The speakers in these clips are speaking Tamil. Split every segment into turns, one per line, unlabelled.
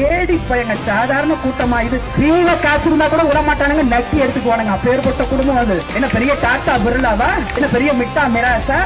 கேடி பையங்க சாதாரண கூட்டமா இது. தீவ காசு இருந்தா கூட விட மாட்டானுங்க நக்கி எடுத்துக்குவானுங்க அப்பேற்பட்ட குடும்பம் அது. என்ன பெரிய டாட்டா பிர்லாவா? என்ன பெரிய மிட்டா மிராசா?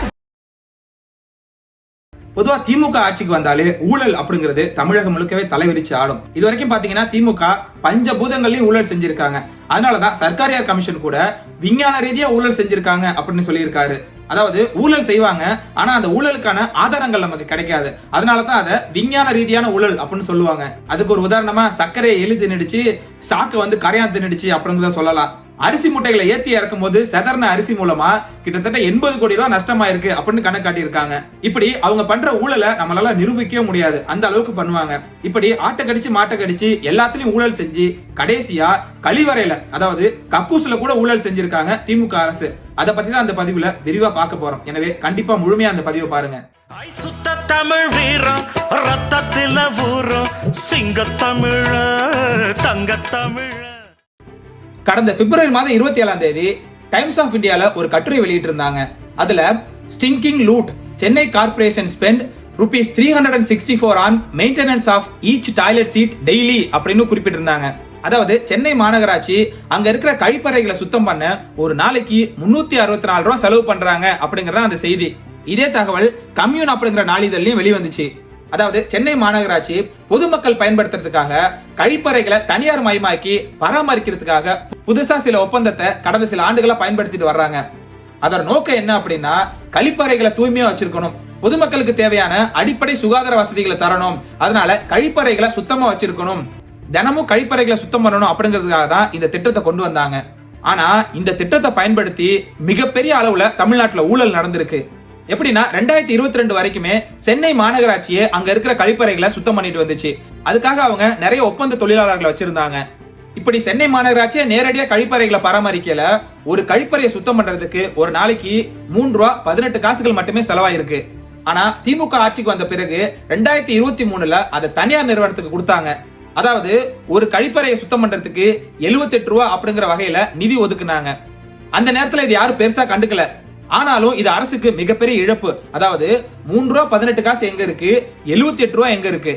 பொதுவா திமுக ஆட்சிக்கு வந்தாலே ஊழல் அப்படிங்கிறது தமிழகம் முழுக்கவே தலைவிரிச்சு ஆடும். இது வரைக்கும் பாத்தீங்கன்னா திமுக பஞ்சபூதங்கள்லயும் ஊழல் செஞ்சிருக்காங்க. அதனாலதான் சர்க்காரியார் கமிஷன் கூட விஞ்ஞான ரீதியா ஊழல் செஞ்சிருக்காங்க அப்படின்னு சொல்லியிருக்காரு. அதாவது ஊழல் செய்வாங்க ஆனா அந்த ஊழலுக்கான ஆதாரங்கள் நமக்கு கிடைக்காது. அதனாலதான் அதை விஞ்ஞான ரீதியான ஊழல் அப்படின்னு சொல்லுவாங்க. அதுக்கு ஒரு உதாரணமா சர்க்கரையை எழுதி தின்னுடுச்சு சாக்கு வந்து கரையான் தின்னுடுச்சு அப்படிங்கிறத சொல்லலாம். அரிசி மூட்டைகளை ஏத்தி இறக்கும் போது செதர்ன அரிசி மூலமா கிட்டத்தட்ட எண்பது கோடி ரூபாய் நஷ்டமாயிருக்கு அப்படின்னு கணக்கு காட்டியிருக்காங்க. இப்படி அவங்க பண்ற ஊழலை நம்மளால நிரூபிக்கவே முடியாது. அந்த அளவுக்கு பண்ணுவாங்க. இப்படி ஆட்டை கடிச்சு மாட்டை கடிச்சு எல்லாத்துலயும் ஊழல் செஞ்சு கடைசியா கழிவறையில அதாவது கக்கூசுல கூட ஊழல் செஞ்சிருக்காங்க திமுக அரசு. அதை பத்தி தான் அந்த பதிவுல விரிவா பார்க்க போறோம். எனவே கண்டிப்பா முழுமையா அந்த பதிவை பாருங்க.
சுத்த தமிழ் வீரம் ரத்தத்தில தமிழ தங்க தமிழ
கடந்த பிப்ரவரி மாதம் இருபத்தி ஏழாம் தேதி டைம்ஸ் ஆஃப் இந்தியால ஒரு கட்டுரை வெளியிட்டிருந்தாங்க. அதில் அதுல stinking loot Chennai corporation spend rupees three hundred and sixty four on maintenance of each toilet seat daily அப்படின்னு குறிப்பிட்டிருந்தாங்க. அதாவது சென்னை மாநகராட்சி அங்க இருக்கிற கழிப்பறைகளை சுத்தம் பண்ண ஒரு நாளைக்கு முன்னூத்தி அறுபத்தி நாலு ரூபா செலவு பண்றாங்க அப்படிங்கறத அந்த செய்தி. இதே தகவல் கம்யூன் அப்படிங்கிற நாளிதழ்லயும் வெளிவந்துச்சு. அதாவது சென்னை மாநகராட்சி பொதுமக்கள் பயன்படுத்துறதுக்காக கழிப்பறைகளை தனியார் மயமாக்கி பராமரிக்கிறதுக்காக புதுசா சில ஒப்பந்தத்தை கடந்த சில ஆண்டுகளா பயன்படுத்திட்டு வர்றாங்க. அதோட நோக்கம் என்ன அப்படின்னா கழிப்பறைகளை தூய்மையா வச்சிருக்கணும். பொதுமக்களுக்கு தேவையான அடிப்படை சுகாதார வசதிகளை தரணும். அதனால கழிப்பறைகளை சுத்தமா வச்சிருக்கணும். தினமும் கழிப்பறைகளை சுத்தம் பண்ணணும் அப்படிங்கிறதுக்காக தான் இந்த திட்டத்தை கொண்டு வந்தாங்க. ஆனா இந்த திட்டத்தை பயன்படுத்தி மிகப்பெரிய அளவுல தமிழ்நாட்டுல ஊழல் நடந்திருக்கு. எப்படின்னா ரெண்டாயிரத்தி இருபத்தி ரெண்டு வரைக்குமே சென்னை மாநகராட்சியே அங்க இருக்கிற கழிப்பறைகளை சுத்தம் பண்ணிட்டு வந்துச்சு. அதுக்காக அவங்க நிறைய ஒப்பந்த தொழிலாளர்களை வச்சிருந்தாங்க. இப்படி சென்னை மாநகராட்சியை நேரடியாக கழிப்பறைகளை பராமரிக்கல. ஒரு கழிப்பறையை சுத்தம் பண்றதுக்கு ஒரு நாளைக்கு மூன்று ரூபா பதினெட்டு காசுகள் மட்டுமே செலவாயிருக்கு. ஆனா திமுக ஆட்சிக்கு வந்த பிறகு ரெண்டாயிரத்தி இருபத்தி மூணுல அதை தனியார் நிறுவனத்துக்கு கொடுத்தாங்க. அதாவது ஒரு கழிப்பறையை சுத்தம் பண்றதுக்கு 78 ரூபா அப்படிங்கிற வகையில நிதி ஒதுக்குனாங்க. அந்த நேரத்துல இது யாரும் பெருசா கண்டுக்கல. ஆனாலும் இது அரசுக்கு மிகப்பெரிய இழப்பு. அதாவது மூன்று ரூபா பதினெட்டு காசு எங்க இருக்கு? 78 எட்டு ரூபா எங்க இருக்கு?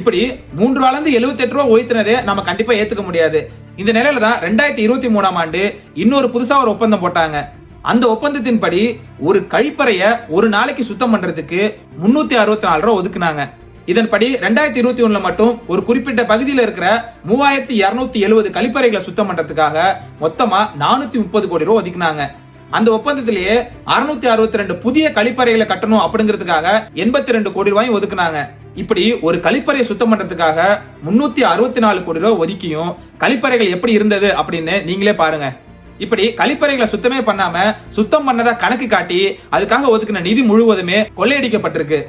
இப்படி மூன்று ரூபால இருந்து 78 எட்டு ரூபா உயர்த்தினதே நம்ம கண்டிப்பா ஏத்துக்க முடியாது. இந்த நிலையில தான் ரெண்டாயிரத்தி இருபத்தி மூணாம் ஆண்டு இன்னொரு புதுசா ஒரு ஒப்பந்தம் போட்டாங்க. அந்த ஒப்பந்தத்தின்படி ஒரு கழிப்பறைய ஒரு நாளைக்கு சுத்தம் பண்றதுக்கு முன்னூத்தி அறுபத்தி நாலு ரூபா ஒதுக்குனாங்க. இதன்படி ரெண்டாயிரத்தி இருபத்தி ஒண்ணுல மட்டும் ஒரு குறிப்பிட்ட பகுதியில் இருக்கிற மூவாயிரத்தி இருநூத்தி எழுபது கழிப்பறைகளை சுத்தம் பண்றதுக்காக மொத்தமா நானூத்தி முப்பது கோடி ரூபா ஒதுக்குனாங்க. அந்த ஒப்பந்தத்திலேயே அறுநூத்தி அறுபத்தி ரெண்டு புதிய கழிப்பறைகளை கட்டணும் அப்படிங்கிறதுக்காக எண்பத்தி ரெண்டு கோடி ரூபாயும் ஒதுக்குனாங்க. இப்படி ஒரு கழிப்பறையை சுத்தம் பண்றதுக்காக முன்னூத்தி அறுபத்தி நாலு கோடி ரூபாய் ஒதுக்கியும் கழிப்பறைகள் எப்படி இருந்தது அப்படின்னு நீங்களே பாருங்க. இப்படி கழிப்பறைகளை சுத்தமே பண்ணாம சுத்தம் பண்ணதா கணக்கு காட்டி அதுக்காக ஒதுக்கின நிதி முழுவதுமே கொள்ளையடிக்கப்பட்டிருக்கு.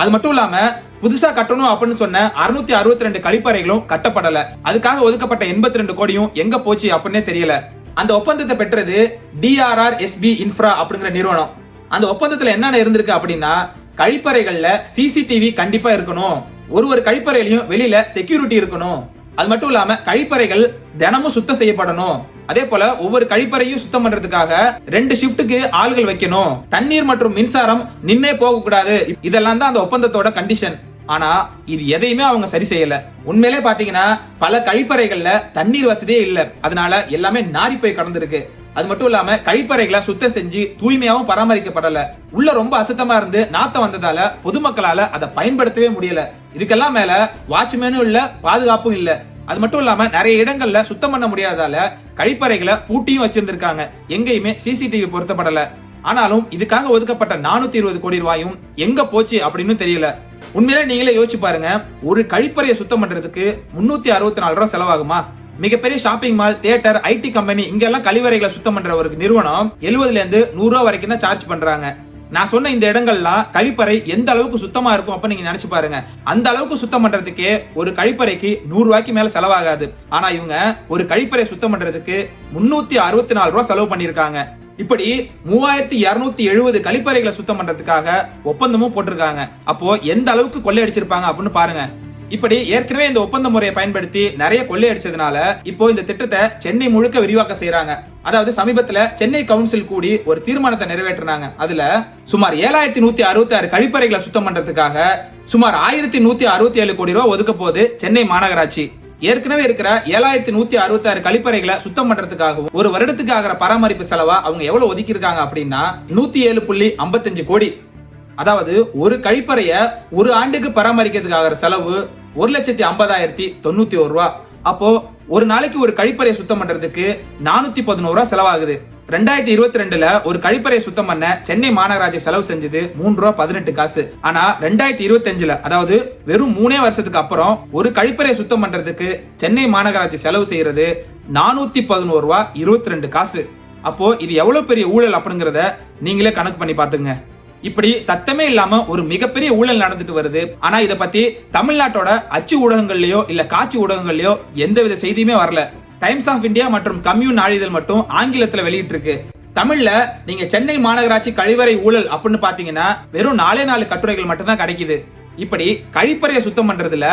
அது மட்டும் இல்லாம புதுசா கட்டணும் அப்படின்னு சொன்ன அறுநூத்தி அறுபத்தி ரெண்டு கழிப்பறைகளும் கட்டப்படல. அதுக்காக ஒதுக்கப்பட்ட எண்பத்தி ரெண்டு கோடியும் எங்க போச்சு அப்படின்னே தெரியல. அந்த ஒப்பந்தத்தை பெற்றது டிஆர்ஆர் எஸ்பி இன்ஃப்ரா அப்படிங்கிற நிறுவனம். அந்த ஒப்பந்தத்துல என்னென்ன இருந்திருக்கு அப்படின்னா கழிப்பறைகள்ல சிசிடிவி கண்டிப்பா இருக்கணும். ஒரு ஒரு கழிப்பறையிலையும் வெளியில செக்யூரிட்டி இருக்கணும். அது மட்டும் இல்லாம கழிப்பறைகள் தினமும் சுத்தம் செய்யப்படணும். அதே போல ஒவ்வொரு கழிப்பறையும் சுத்தம் பண்றதுக்காக ரெண்டு ஷிஃப்ட்டுக்கு ஆள்கள் வைக்கணும். தண்ணீர் மற்றும் மின்சாரம் நின்னே போக கூடாது இதெல்லாம் தான் அந்த ஒப்பந்தத்தோட கண்டிஷன் ஆனா இது எதையுமே அவங்க சரி செய்யல. உண்மையிலே பாத்தீங்கன்னா பல கழிப்பறைகள்ல தண்ணீர் வசதியே இல்ல. அதனால எல்லாமே நாரி போய் கடந்திருக்கு. அது மட்டும் இல்லாம கழிப்பறைகளை சுத்தம் செஞ்சு தூய்மையாவும் பராமரிக்கப்படல. உள்ள ரொம்ப அசுத்தமா இருந்து நாத்தம் வந்ததால பொதுமக்களால அதை பயன்படுத்தவே முடியல. இதுக்கெல்லாம் மேல வாட்ச்மேனும் இல்ல பாதுகாப்பும் இல்ல. அது மட்டும் இல்லாம நிறைய இடங்கள்ல சுத்தம் பண்ண முடியாதால கழிப்பறைகளை பூட்டியும் வச்சிருந்திருக்காங்க. எங்கேயுமே சிசிடிவி பொருத்தப்படல. ஆனாலும் இதுக்காக ஒதுக்கப்பட்ட நானூத்தி இருபது கோடி ரூபாயும் எங்க போச்சு அப்படின்னு தெரியல. உண்மையிலே நீங்களே யோசிச்சு பாருங்க ஒரு கழிப்பறையை சுத்தம் பண்றதுக்கு முன்னூத்தி அறுபத்தி நாலு ரூபாய் செலவாகுமா? மிகப்பெரிய shopping mall theatre IT company இங்கெல்லாம் கழிவறைகளை சுத்தம் பண்ற ஒரு நிறுவனம் எழுபதுல இருந்து நூறு ரூபா வரைக்கும் தான் சார்ஜ் பண்றாங்க. நான் சொன்ன இந்த இடங்கள்லாம் கழிப்பறை எந்த அளவுக்கு சுத்தமா இருக்கும் அப்ப நீங்க நினைச்சு பாருங்க. அந்த அளவுக்கு சுத்தம் பண்றதுக்கே ஒரு கழிப்பறைக்கு நூறு ரூபாய்க்கு மேல செலவாகாது. ஆனா இவங்க ஒரு கழிப்பறை சுத்தம் பண்றதுக்கு முன்னூத்தி அறுபத்தி நாலு ரூபாய் செலவு பண்ணிருக்காங்க இப்படி மூவாயிரத்தி இருநூத்தி எழுபது கழிப்பறைகளை சுத்தம் பண்றதுக்காக ஒப்பந்தமும் போட்டிருக்காங்க. அப்போ எந்த அளவுக்கு கொள்ளையடிச்சிருப்பாங்க அப்படின்னு பாருங்க. இப்படி ஏற்கனவே இந்த ஒப்பந்த முறையை பயன்படுத்தி நிறைய கொள்ளையடிச்சதுனால இப்போ இந்த திட்டத்தை சென்னை முழுக்க விரிவாக்க செய்யறாங்க அதாவது சமீபத்துல சென்னை கவுன்சில் கூடி ஒரு தீர்மானத்தை நிறைவேற்றினாங்க. அதுல சுமார் ஏழாயிரத்தி நூத்தி அறுபத்தி ஆறு கழிப்பறைகளை சுத்தம் பண்றதுக்காக சுமார் ஆயிரத்தி நூத்தி அறுபத்தி ஏழு கோடி ரூபாய் ஒதுக்க போகுது சென்னை மாநகராட்சி. ஏற்கனவே இருக்கிற ஏழாயிரத்தி நூத்தி அறுபத்தி ஆறு கழிப்பறைகளை சுத்தம் பண்றதுக்காகவும் ஒரு வருடத்துக்கு ஆகிற பராமரிப்பு செலவா அவங்க எவ்வளவு ஒதுக்கி இருக்காங்க அப்படின்னா நூத்தி ஏழு புள்ளி ஐம்பத்தஞ்சு கோடி. அதாவது ஒரு கழிப்பறைய ஒரு ஆண்டுக்கு பராமரிக்கிறதுக்கு ஆகிற செலவு ஒரு லட்சத்தி ஐம்பதாயிரத்தி தொண்ணூத்தி ஒரு ரூபா. அப்போ ஒரு நாளைக்கு ஒரு கழிப்பறையை சுத்தம் பண்றதுக்கு நானூத்தி பதினோரு ரூபா செலவாகுது. ரெண்டாயிரத்தி இருபத்தி ரெண்டுல ஒரு கழிப்பறையை சுத்தம் பண்ண சென்னை மாநகராட்சி செலவு செஞ்சது மூன்று ரூபா பதினெட்டு காசு. ஆனா ரெண்டாயிரத்தி இருபத்தி அஞ்சுல அதாவது வெறும் மூணே வருஷத்துக்கு அப்புறம் ஒரு கழிப்பறையை சுத்தம் பண்றதுக்கு சென்னை மாநகராட்சி செலவு செய்யறது நானூத்தி பதினோரு ரூபா இருபத்தி ரெண்டு காசு. அப்போ இது எவ்வளவு பெரிய ஊழல் அப்படிங்கறத நீங்களே கணக்கு பண்ணி பாத்துங்க இப்படி சத்தமே இல்லாம ஒரு மிகப்பெரிய ஊழல் நடந்துட்டு வருது. ஆனா இத பத்தி தமிழ்நாட்டோட அச்சு ஊடகங்கள்லயோ இல்ல காட்சி ஊடகங்கள்லயோ எந்தவித செய்தியுமே வரல. டைம்ஸ் ஆஃப் இந்தியா மற்றும் கம்யூன் நாளிதழ் மட்டும் ஆங்கிலத்தில் வெளியிட்டிருக்கு. தமிழ்ல நீங்க சென்னை மாநகராட்சி கழிவறை ஊழல் அப்படின்னு பாத்தீங்கன்னா வெறும் நாலே நாலு கட்டுரைகள் மட்டும்தான் கிடைக்குது. இப்படி கழிப்பறையை சுத்தம் பண்றதுல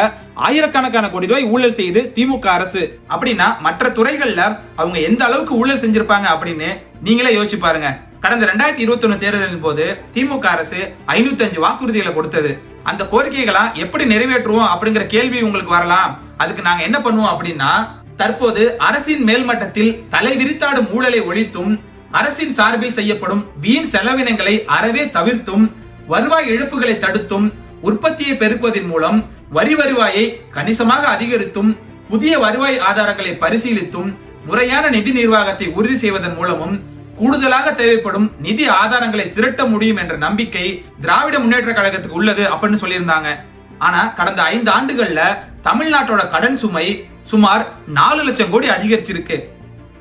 ஆயிரக்கணக்கான கோடி ரூபாய் ஊழல் செய்து திமுக அரசு. அப்படின்னா மற்ற துறைகள்ல அவங்க எந்த அளவுக்கு ஊழல் செஞ்சிருப்பாங்க அப்படின்னு நீங்களே யோசிச்சு பாருங்க. கடந்த ரெண்டாயிரத்தி இருபத்தி ஒண்ணு தேர்தலின் போது திமுக அரசு ஐநூத்தி அஞ்சு வாக்குறுதிகளை கொடுத்தது. அந்த கோரிக்கைகளை எப்படி நிறைவேற்றுவோம் அப்படிங்கிற கேள்வி உங்களுக்கு வரலாம். அதுக்கு நாங்க என்ன பண்ணுவோம் அப்படின்னா தற்போது அரசின் மேல்மட்டத்தில் தலைவிரித்தாடும் ஊழலை ஒழித்தும் அரசின் சார்பில் செய்யப்படும் வீண் செலவினங்களை அறவே தவிர்த்தும் வருவாய் இழப்புகளை தடுத்தும் உற்பத்தியை பெருக்குவதன் மூலம் வரி வருவாயை கணிசமாக அதிகரித்தும் புதிய வருவாய் ஆதாரங்களை பரிசீலித்தும் முறையான நிதி நிர்வாகத்தை உறுதி செய்வதன் மூலமும் கூடுதலாக தேவைப்படும் நிதி ஆதாரங்களை திரட்ட முடியும் என்ற நம்பிக்கை திராவிட முன்னேற்ற கழகத்துக்கு உள்ளது அப்படின்னு சொல்லியிருந்தாங்க. ஆனா கடந்த ஐந்து ஆண்டுகள்ல தமிழ்நாட்டோட கடன் சுமை சுமார் நாலு லட்சம் கோடி அதிகரிச்சிருக்கு.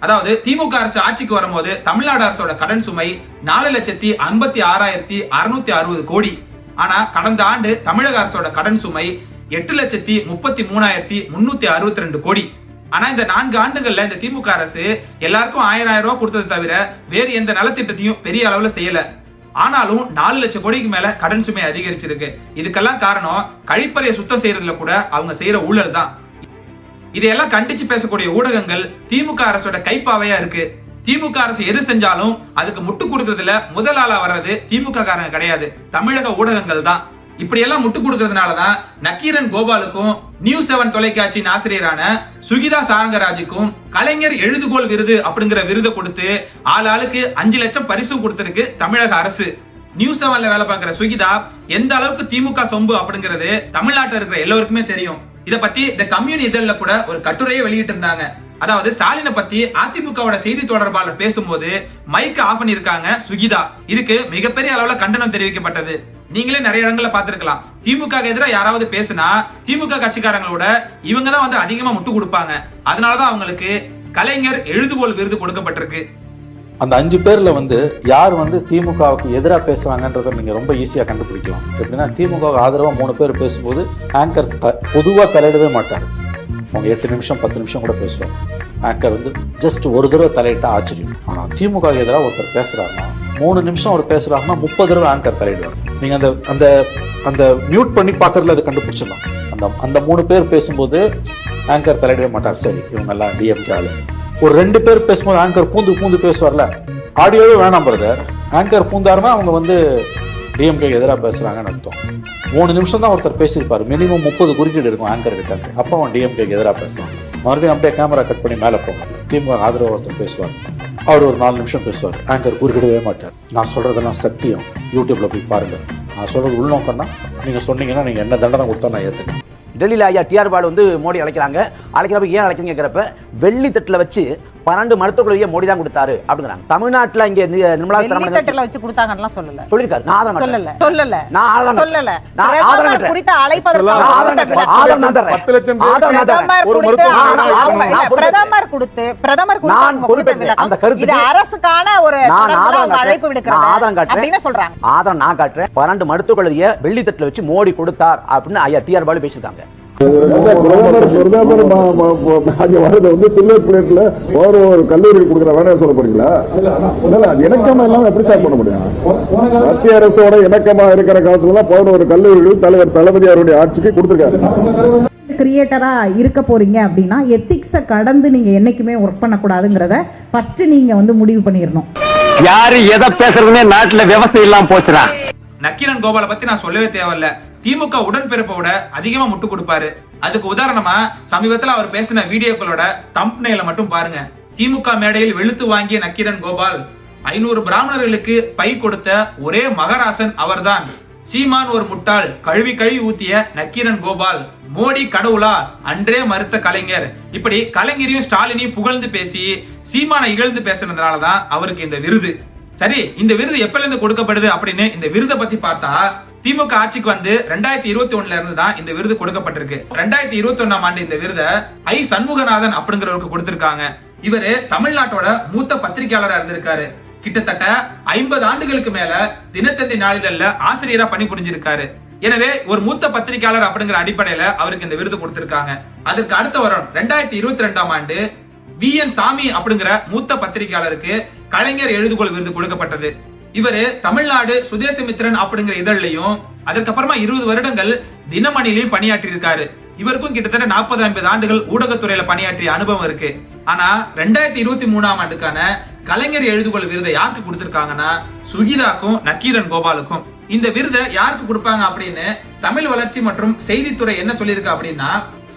அதாவது திமுக அரசு ஆட்சிக்கு வரும்போது தமிழ்நாடு அரசோட கடன் சுமை நாலு லட்சத்தி ஐம்பத்தி ஆறாயிரத்தி அறுநூத்தி அறுபது கோடி. ஆனா கடந்த ஆண்டு தமிழக அரசோட கடன் சுமை எட்டு லட்சத்தி முப்பத்தி மூணாயிரத்தி முன்னூத்தி அறுபத்தி ரெண்டு கோடி. ஆனா இந்த நான்கு ஆண்டுகள்ல இந்த திமுக அரசு எல்லாருக்கும் ஆயிரம் ஆயிரம் ரூபாய் கொடுத்தது தவிர வேறு எந்த நலத்திட்டத்தையும் பெரிய அளவுல செய்யல. ஆனாலும் நாலு லட்சம் கோடிக்கு மேல கடன் சுமை அதிகரிச்சிருக்கு. இதுக்கெல்லாம் காரணம் கழிப்பறையை சுத்தம் செய்யறதுல கூட அவங்க செய்யற ஊழல் தான் இதையெல்லாம் கண்டிச்சு பேசக்கூடிய ஊடகங்கள் திமுக அரசோட கைப்பாவையா இருக்கு. திமுக அரசு எது செஞ்சாலும் அதுக்கு முட்டு கொடுக்கறதுல முதல் ஆளா வர்றது திமுக காரங்க கிடையாது. தமிழக ஊடகங்கள் தான். இப்படியெல்லாம் முட்டு கொடுக்கறதுனாலதான் நக்கீரன் கோபாலுக்கும் நியூஸ் செவன் தொலைக்காட்சியின் ஆசிரியரான சுகிதா சாரங்கராஜுக்கும் கலைஞர் எழுதுகோள் விருது அப்படிங்கிற விருதை கொடுத்து ஆள் ஆளுக்கு அஞ்சு லட்சம் பரிசும் கொடுத்திருக்கு தமிழக அரசு. நியூஸ் செவன்ல வேலை பார்க்கிற சுகிதா எந்த அளவுக்கு திமுக சொம்பு அப்படிங்கிறது தமிழ்நாட்டில் இருக்கிற எல்லோருக்குமே தெரியும். இதை பத்தி இந்த கம்யூனி இதழில் கூட ஒரு கட்டுரையை வெளியிட்டு இருந்தாங்க அதாவது ஸ்டாலினை பத்தி அதிமுகவோட செய்தி தொடர்பாளர் பேசும்போது மைக் ஆஃப் பண்ணிருக்காங்க சுகிதா. இதுக்கு மிகப்பெரிய அளவுல கண்டனம் தெரிவிக்கப்பட்டது. நீங்களே நிறைய இடங்கள்ல பாத்துருக்கலாம் திமுக எதிராக யாராவது பேசுனா திமுக கட்சிக்காரங்களோட இவங்க தான் வந்து அதிகமா முட்டு கொடுப்பாங்க. அதனாலதான் அவங்களுக்கு கலைஞர் எழுதுகோல் விருது கொடுக்கப்பட்டிருக்கு.
அந்த அஞ்சு பேர்ல வந்து யார் வந்து திமுகவுக்கு எதிராக பேசுறாங்கன்றத நீங்க ரொம்ப ஈஸியா கண்டுபிடிக்கலாம். எப்படின்னா திமுகவுக்கு ஆதரவா மூணு பேர் பேசும்போது ஆங்கர் த பொதுவா தலையிடவே மாட்டார். அவங்க எட்டு நிமிஷம் பத்து நிமிஷம் கூட பேசுவாங்க ஆங்கர் வந்து ஜஸ்ட் ஒரு தடவை தலையிட்டா ஆச்சரியம். ஆனா திமுக எதிராக ஒருத்தர் பேசுறாருன்னா மூணு நிமிஷம் அவர் பேசுறாருன்னா முப்பது தடவை ஆங்கர் தலையிடுவார். நீங்க அந்த அந்த அந்த மியூட் பண்ணி பார்க்கறதுல அதை கண்டுபிடிச்சிடலாம். அந்த அந்த மூணு பேர் பேசும்போது ஆங்கர் தலையிடவே மாட்டார். சரி இவங்கெல்லாம் டிஎம்கே ஆளு. ஒரு ரெண்டு பேர் பேசும்போது ஆங்கர் பூந்து பூந்து பேசுவார்ல? ஆடியோவே வேணாம் பிரதர் ஆங்கர் பூந்தாருமே அவங்க வந்து டிஎம்கே எதிராக பேசுகிறாங்கன்னு அர்த்தம். மூணு நிமிஷம் தான் ஒருத்தர் பேசியிருப்பாரு. மினிமம் முப்பது குறுக்கீடு இருக்கும் ஆங்கர் கிட்ட. அப்போ அவன் டிஎம்கேக்கு எதிராக பேசுவான். மறுபடியும் அப்படியே கேமரா கட் பண்ணி மேலே போகும் திமுக ஆதரவு ஒருத்தர் பேசுவார். அவர் ஒரு நாலு நிமிஷம் பேசுவார். ஆங்கர் குறுக்கிடவே மாட்டார். நான் சொல்கிறதெல்லாம் சத்தியம். யூடியூப்பில் போய் பாருங்கள் நான் சொல்கிறது உள்நோக்கம்னா நீங்கள் சொன்னீங்கன்னா நீங்கள் என்ன தண்டனை கொடுத்தா நான் ஏற்றுக்கேன்
டெல்லியில் ஐயா டிஆர் பால் வந்து மோடி அழைக்கிறாங்க. அழைக்கிறப்ப ஏன் அழைக்கிறீங்க வெள்ளி தட்டில் வச்சு பன்னெண்டு மருத்துவ குழுவியை மோடி தான் கொடுத்தாரு அப்படிங்கிறாங்க தமிழ்நாட்டில் இங்கே நிர்மலா சீதாராமன்
வெள்ளித்தட்டுல வச்சு கொடுத்தாங்கலாம் சொல்லல
சொல்லியிருக்காரு நான் ஆதரவு
சொல்லல. சொல்லல
நான் ஆதரவு
சொல்லல
நான் ஆதரவு.
குறித்து அழைப்பதற்கு
ஆதரவு. ஆதரவு
லட்சம் ஒரு மருத்துவ.
பிரதமர் கொடுத்து பிரதமர் கொடுத்து.
அந்த கருத்துக்கு
இது அரசுக்கான ஒரு அழைப்பு
காட்டுறேன். நான் ஆதரவு காட்டுறேன்.
சொல்றாங்க
ஆதரவு நான் காட்டுறேன் பன்னெண்டு மருத்துவ கல்லூரியை வெள்ளி தட்டில் வச்சு மோடி கொடுத்தார் அப்படின்னு ஐயா டிஆர் பாலு பேசியிருக்காங்க
வந்து சில்வர் பிளேட்ல ஒரு ஒரு கொடுக்குற வேணாம் சொல்ல போறீங்களா? இல்ல இணக்கமா இல்லாம எப்படி சார் பண்ண முடியும்? மத்திய அரசோட இணக்கமா இருக்கிற காலத்துல பதினோரு கல்லூரிகள் தலைவர் தளபதி அவருடைய ஆட்சிக்கு கொடுத்திருக்காரு.
கிரியேட்டரா இருக்க போறீங்க அப்படின்னா எத்திக்ஸை கடந்து நீங்க என்னைக்குமே ஒர்க் பண்ணக்கூடாதுங்கிறத ஃபர்ஸ்ட் நீங்க வந்து முடிவு பண்ணிடணும்
யாரு எதை பேசுறதுன்னே நாட்டுல விவசாயம் போச்சுடா.
நக்கீரன் கோபாலை பத்தி நான் சொல்லவே தேவையில்ல. திமுக உடன்பிறப்பை விட அதிகமா முட்டு கொடுப்பாரு. அதுக்கு உதாரணமா சமீபத்துல அவர் பேசின வீடியோக்களோட தம்ப்நெயில மட்டும் பாருங்க. திமுக மேடையில் வெளுத்து வாங்கிய நக்கீரன் கோபால் ஐநூறு பிராமணர்களுக்கு பை கொடுத்த ஒரே மகராசன் அவர்தான். சீமான் ஒரு முட்டாள் கழுவி கழுவி ஊத்திய நக்கீரன் கோபால் மோடி கடவுளா அன்றே மறுத்த கலைஞர். இப்படி கலைஞரையும் ஸ்டாலினையும் புகழ்ந்து பேசி சீமானை இகழ்ந்து பேசுனதுனாலதான் அவருக்கு இந்த விருது. சரி இந்த விருது எப்பல இருந்து கொடுக்கப்படுது அப்படின்னு இந்த விருதை பத்தி பார்த்தா திமுக ஆட்சிக்கு வந்து ரெண்டாயிரத்தி இருபத்தி ஒண்ணுல இருந்து தான் இந்த விருது கொடுக்கப்பட்டிருக்கு. ரெண்டாயிரத்தி இருபத்தி ஒன்னாம் ஆண்டு இந்த விருதை ஐ. சண்முகநாதன் அப்படிங்கிறவருக்கு கொடுத்திருக்காங்க. இவரு தமிழ்நாட்டோட மூத்த பத்திரிகையாளரா இருந்திருக்காரு. கிட்டத்தட்ட ஐம்பது ஆண்டுகளுக்கு மேல தினத்தந்தி நாளிதழ்ல ஆசிரியரா பணி புரிஞ்சிருக்காரு. எனவே ஒரு மூத்த பத்திரிகையாளர் அப்படிங்கிற அடிப்படையில அவருக்கு இந்த விருது கொடுத்திருக்காங்க. அதற்கு அடுத்த வருடம் ரெண்டாயிரத்தி இருபத்தி ரெண்டாம் ஆண்டு வி. என். சாமி அப்படிங்கிற மூத்த பத்திரிகையாளருக்கு கலைஞர் எழுதுகோள் விருது கொடுக்கப்பட்டது. இவரு தமிழ்நாடு சுதேசமித்திரன் அப்படிங்கிற இதழ்லையும் அதற்கப்புறமா இருபது வருடங்கள் தினமணிலையும் பணியாற்றி இருக்காரு இவருக்கும் கிட்டத்தட்ட நாற்பது ஐம்பது ஆண்டுகள் ஊடகத்துறையில பணியாற்றிய அனுபவம் இருக்கு. ஆனா ரெண்டாயிரத்தி இருபத்தி மூணாம் ஆண்டுக்கான கலைஞர் எழுதுகோள் விருதை யாருக்கு கொடுத்திருக்காங்கன்னா சுகிதாக்கும் நக்கீரன் கோபாலுக்கும். இந்த விருதை யாருக்கு கொடுப்பாங்க அப்படின்னு தமிழ் வளர்ச்சி மற்றும் செய்தித்துறை என்ன சொல்லியிருக்கா அப்படின்னா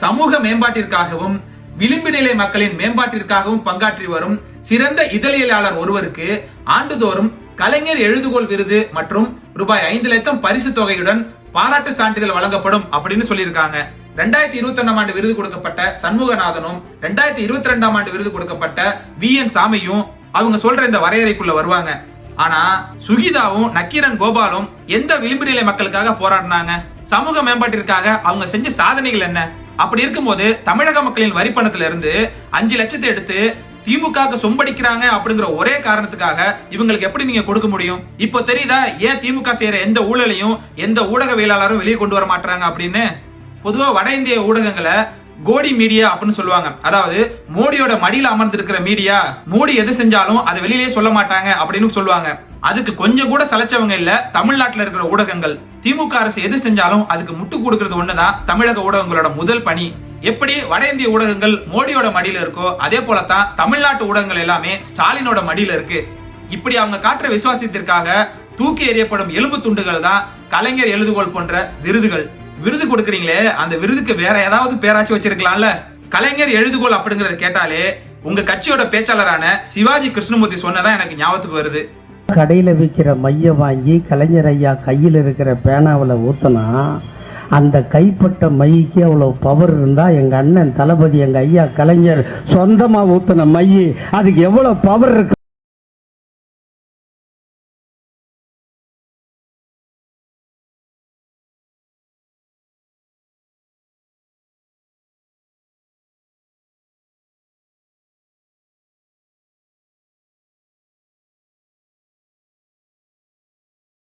சமூக மேம்பாட்டிற்காகவும் விளிம்பு நிலை மக்களின் மேம்பாட்டிற்காகவும் பங்காற்றி வரும் சிறந்த இதழியலாளர் ஒருவருக்கு ஆண்டுதோறும் கலைஞர் எழுதுகோள் விருது மற்றும் ரூபாய் ஐந்து லட்சம் பரிசு தொகையுடன் பாராட்டு சான்றிதழ் வழங்கப்படும் அப்படின்னு சொல்லியிருக்காங்க. ரெண்டாயிரத்தி இருபத்தி ஒன்னாம் ஆண்டு விருது கொடுக்கப்பட்ட சண்முகநாதனும் ரெண்டாயிரத்தி இருபத்தி ரெண்டாம் ஆண்டு விருது கொடுக்கப்பட்ட வி என் சாமியும் அவங்க சொல்ற இந்த வரையறைக்குள்ள வருவாங்க. ஆனா சுகிதாவும் நக்கீரன் கோபாலும் எந்த விளிம்பு நிலை மக்களுக்காக போராடினாங்க? சமூக மேம்பாட்டிற்காக அவங்க செஞ்ச சாதனைகள் என்ன? அப்படி இருக்கும்போது தமிழக மக்களின் வரிப்பணத்திலிருந்து அஞ்சு லட்சத்தை எடுத்து திமுக சொம்படிக்கிறாங்க அப்படிங்கிற ஒரே காரணத்துக்காக இவங்களுக்கு எப்படி நீங்க கொடுக்க முடியும்? இப்போ தெரியுதா? ஏன் திமுக செய்யற எந்த ஊழலையும் எந்த ஊடகவியலாளரும் வெளியே கொண்டு வர மாட்டாங்க அப்படின்னு? பொதுவா வட இந்திய ஊடகங்களை கோடி மீடியா அப்படின்னு சொல்லுவாங்க. அதாவது மோடியோட மடியில் அமர்ந்திருக்கிற மீடியா மோடி எது செஞ்சாலும் அதை வெளியிலேயே சொல்ல மாட்டாங்க அப்படின்னு சொல்லுவாங்க. அதுக்கு கொஞ்சம் கூட சலைச்சவங்க இல்ல. தமிழ்நாட்டில் இருக்கிற ஊடகங்கள் திமுக அரசு எது செஞ்சாலும் அதுக்கு முட்டு கொடுக்கறது ஒண்ணுதான். தமிழக ஊடகங்களோட முதல் பணி. எப்படி வட இந்திய ஊடகங்கள் மோடியோட மடியில இருக்கோ அதே போலத்தான் தமிழ்நாட்டு ஊடகங்கள் எல்லாமே ஸ்டாலினோட மடியில இருக்கு. இப்படி அவங்க காட்டுற விசுவாசத்திற்காக தூக்கி எறியப்படும் எலும்பு துண்டுகள் தான் கலைஞர் எழுதுகோள் போன்ற விருதுகள். விருது கொடுக்குறீங்களே அந்த விருதுக்கு வேற ஏதாவது பேராச்சு வச்சிருக்கலாம்ல? கலைஞர் எழுதுகோள் அப்படிங்கறத கேட்டாலே உங்க கட்சியோட பேச்சாளரான சிவாஜி கிருஷ்ணமூர்த்தி சொன்னதான் எனக்கு ஞாபகத்துக்கு வருது.
கடையில் விற்கிற மைய வாங்கி கலைஞர் ஐயா கையில் இருக்கிற பேனாவில் ஊற்றினா அந்த கைப்பட்ட மைக்கு அவ்வளோ பவர் இருந்தால் எங்கள் அண்ணன் தளபதி எங்கள் ஐயா கலைஞர் சொந்தமாக ஊற்றின மை அதுக்கு எவ்வளோ பவர் இருக்கு